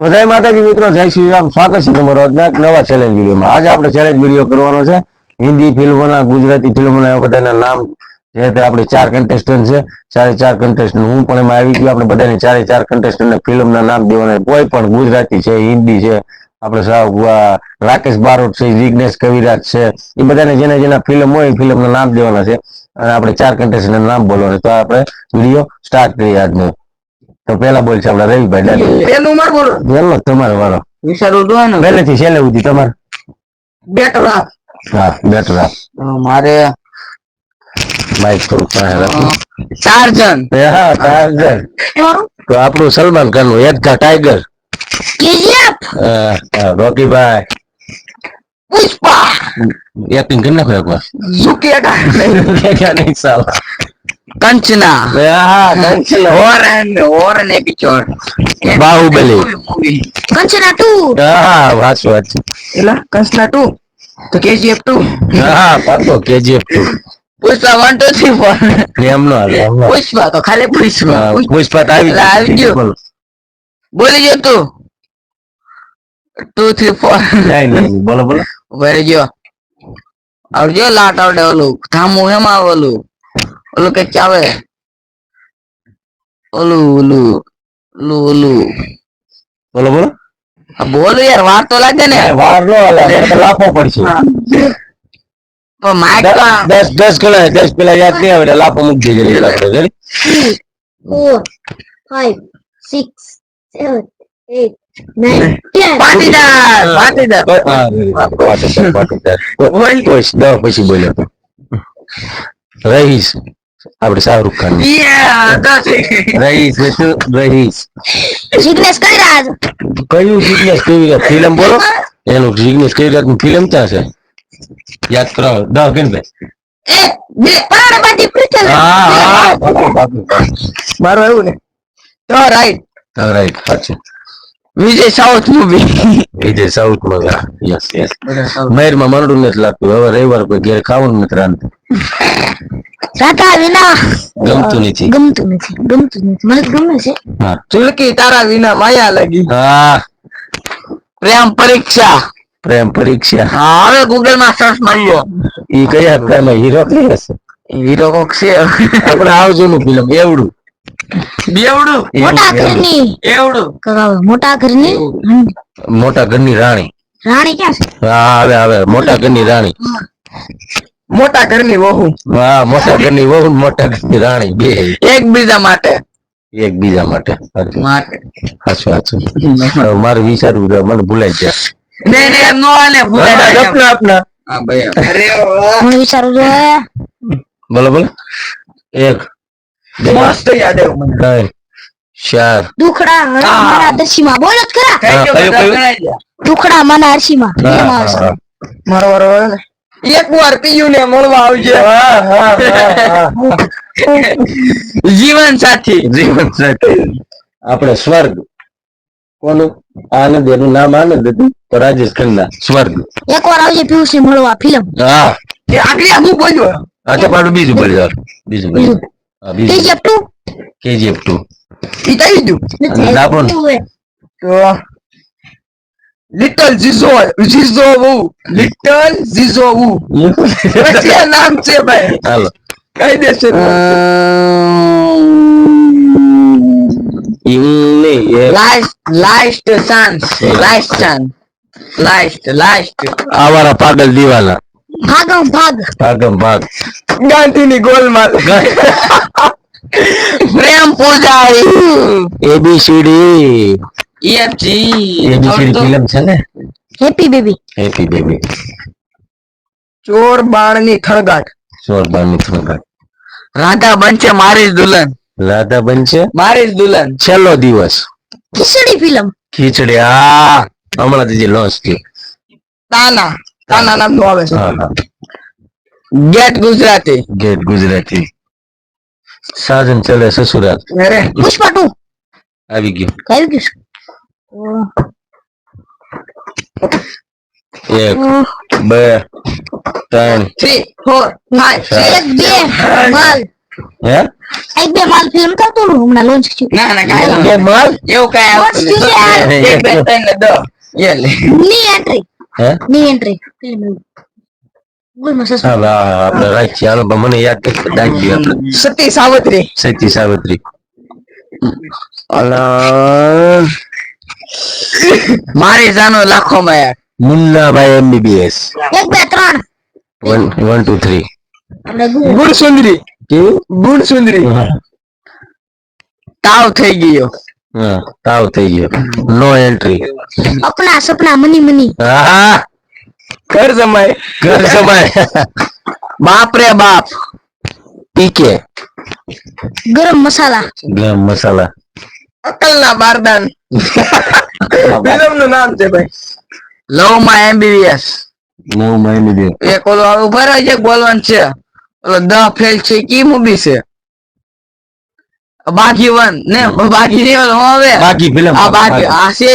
તો માતાજી મિત્રો, જય શ્રી રામ સ્વાગત છે તમારો નવા ચેલેન્જ વિડીયોમાં. આજે આપણે ચેલેન્જ વીડિયો કરવાનો છે. હિન્દી ફિલ્મોના, ગુજરાતી ફિલ્મોના એવા બધાના નામ. જે તે આપણે ચાર કન્ટેસ્ટન્ટ છે. ચારે ચાર કન્ટેસ્ટન્ટ હું પણ એમાં આવી ગયો. આપણે બધાને ચારે ચાર કન્ટેસ્ટન્ટ ફિલ્મના નામ દેવાના. કોઈ પણ ગુજરાતી છે, હિન્દી છે, આપણે સાવ રાકેશ બારોટ છે, જિગ્નેશ કવિરાજ છે. એ બધાને જેના જેના ફિલ્મ હોય એ ફિલ્મના નામ દેવાના છે. અને આપણે ચાર કન્ટેસ્ટન્ટ નામ બોલવાના તો આપણે વીડિયો સ્ટાર્ટ કરીએ આજનો. તો પેલા બોલ છે આપડે રવિભાઈ પેલું માર બોલો. પેલો તમારો વારો. વિચારું તો ને પહેલેથી છેલ્લે સુધી તમારે. બેટર રાખ. હા બેટર મારે માઇક થોડુંક પાસે રાખો. ચાર જણ હા ટાઈગર તો આપણું સલમાન ખાનનું એક ટાઈગર. કેજીએફ. હા, રોકીભાઈ. પુષ્પા. એક્ટિંગ કરી નાખો એકવાર. ઝુકેગા નહીં સાલા કંચના એ હા Kanchana. Horror horror episode Baahubali Kanchana 2 હા વાંચો વાંચો એટલે કંચના 2 તો કેજીએફ 2 હા પાકો કેજીએફ 2 પુષ્પા 1 2 3 4 એમ નો હાલે. એમ. પુષ્પા તો ખાલી પુષ્પા પુષ્પા તો આવી આવી ગયો. બોલી ગયો તું. 2 3 4 નહીં. બોલો બોલો. ઊભા ગયો. આવજો લાટ આવડે ઓલું. થામું હેમાં ઓલું. ઓલું કંઈક ચાલે ઓલું ઓલું ઓલું ઓલું બોલો બોલો. બોલું યાર વાર તો લાગે ને. વાર નો લાફો પડશે. તો માઇક દસ દસ કલા દસ પેલા યાદ નહીં આવે લાફો મૂકી દેજે four five six seven eight Patidar Patidar. Patidar, Patidar. કોઈ દસ પછી બોલ્યો તો. રહીશ. આપણે શાહરુખ ખાન રહીશ બેટુ રહીશ જિગ્નેશ કવિરાજ કયું જિગ્નેશ કવિરાજ ફિલ્મ બોલો એનું જિગ્નેશ કવિરાજનું ફિલ્મ ક્યાં છે યાદ કરો દસ ગણ બે એક બે પાણબાટી પૃથ્વી હા હા પાકું, પાકું, પાકું. મારું એવું ને તો રાઈટ હા, રાઈટ સાચું. વિજય સાઉથ મૂવી વિજય સાઉથમાં યસ યસ મહેરમાં મરડું નથી લાગતું હવે રવિવાર કોઈ ઘેર ખાવાનું નથી રાંધતું રાધા વિના ગમતું નથી. ગમતું નથી ગમતું નથી. મને ગમે છે. ચુલકી તારા વિના માયા લાગી. હા. પ્રેમ પરીક્ષા. પ્રેમ પરીક્ષા. હા હવે ગૂગલમાં સર્ચ માર્યો ઈ કયા પ્રેમ હીરો કઈ હશે? હીરો કોક છે. આપણે આવજો નું ફિલ્મ એવડું. બેવડું? મોટા ઘરની. એવડું કરાવે મોટા ઘરની. મોટા ઘરની રાણી. રાણી ક્યાં છે? હા હવે હવે મોટા ઘરની રાણી. મોટા ઘરની વહુ. હા મોટા ઘરની વહુ મોટા ઘરની રાણી બે. એકબીજા માટે. એકબીજા માટે. સાચું. માટે. સાચું સાચું. મારે વિચારવું મને ભૂલાઈ જાય નહીં નહીં એમ નો હાલે ભૂલાઈ આપના આપના. હા ભાઈ અરે હું વિચારું છું બોલો બોલો. એક મસ્ત યાદ આવ્યું મને. ત્રણ ચાર. દુખડા. મારા દર્શીમાં બોલો જ ખરા. ગયો ગયા. દુખડા મારા. હા. મારો વારો. એક વાર પીયું ને મળવા આવજે. જીવન સાથી. જીવન સાથી. આપણે સ્વર્ગ. કોનું? આનંદ એનું નામ આનંદ. હતું તો રાજેશ ખન્ના. સ્વર્ગ. એક વાર આવજે પિયુષને મળવા ફિલ્મ. હા. એ આગળ હું બોલ્યો? અચ્છા પાડું બીજું બોલ્યો. બીજું બોલ્યો. હા બીજું. KGF two? KGF two. ઈ થઈ ગયું. તો લિટલ જીઝો જીઝો વુ લિટલ જીઝો વુ પછી આ નામ છે ભાઈ હાલો કઈ દેશે ઇમને last last chance last chance last last Awara Paagal Deewana ભાગમ ભાગ ભાગમ ભાગ ગાંધીની ગોલમાલ પ્રેમ પૂજારી એબીસીડી EFG એબીસીડી ફિલ્મ છે ને? હેપી બેબી હેપી બેબી ચોર બાણની ખળગાટ સોરબાર મિત્ર રાધા બનશે મારી દુલ્હન. રાધા બનશે? મારી દુલ્હન. છેલ્લો દિવસ. ખીચડી ફિલ્મ. ખીચડી આ હમણાં જ લોન્ચ થયું. તાના. તાના નામનું આવે છે. ગેટ ગુજરાતી. ગેટ ગુજરાતી. સાજન ચલે સસુરાલ. અરે. પુષ્પા ટુ. આવી ગયું. કયું ગયું એક બે ત્રણ. થ્રી ફોર ફાઈવ એક બે હાલ. હે? એક બે માલ ફિલ્મ તો હતું હમણાં લોન્ચ થયું. ના ના કાંઈ કે માલ એવું કઈ આવતું What's this yaar? નથી. એક બે ત્રણ ને દસ. એ ની એન્ટ્રી હે? ની એન્ટ્રી ફિલ્મ ગુલમાં સસ્પેન્સ હાલો હા, આપણે રાખીએ હાલો મને યાદ કરી આપણે. સતી સાવત્રી. સતી સાવત્રી. અલા મારી જાનો લાખો માં યાર મુન્નાભાઈ એમબીબીએસ એક બે ત્રણ. વન વન ટુ થ્રી ગુણ. સુંદરી. કેવું? ગુણ સુંદરી. તાવ થઈ ગયો. હા તાવ થઈ ગયો. નો એન્ટ્રી અપના સપના મની મની. હા ઘર જમાય. ઘર સમાય બાપ રે બાપ. પીકે ગરમ મસાલા. ગરમ મસાલા. અકલ ના બારદાન ફિલ્મનું નામ છે ભાઈ. લવમાં એમબીબીએસ. લવ મહિને એમબીબીએસ. એક ઓલો હવે ઊભા રહે છે બોલવાનું છે. ઓલો દ ફેલ છે કી મૂવી છે? બાકી વન. ને બાકી નહીં હવે બાકી ફિલ્મ. આ બાકી આ છે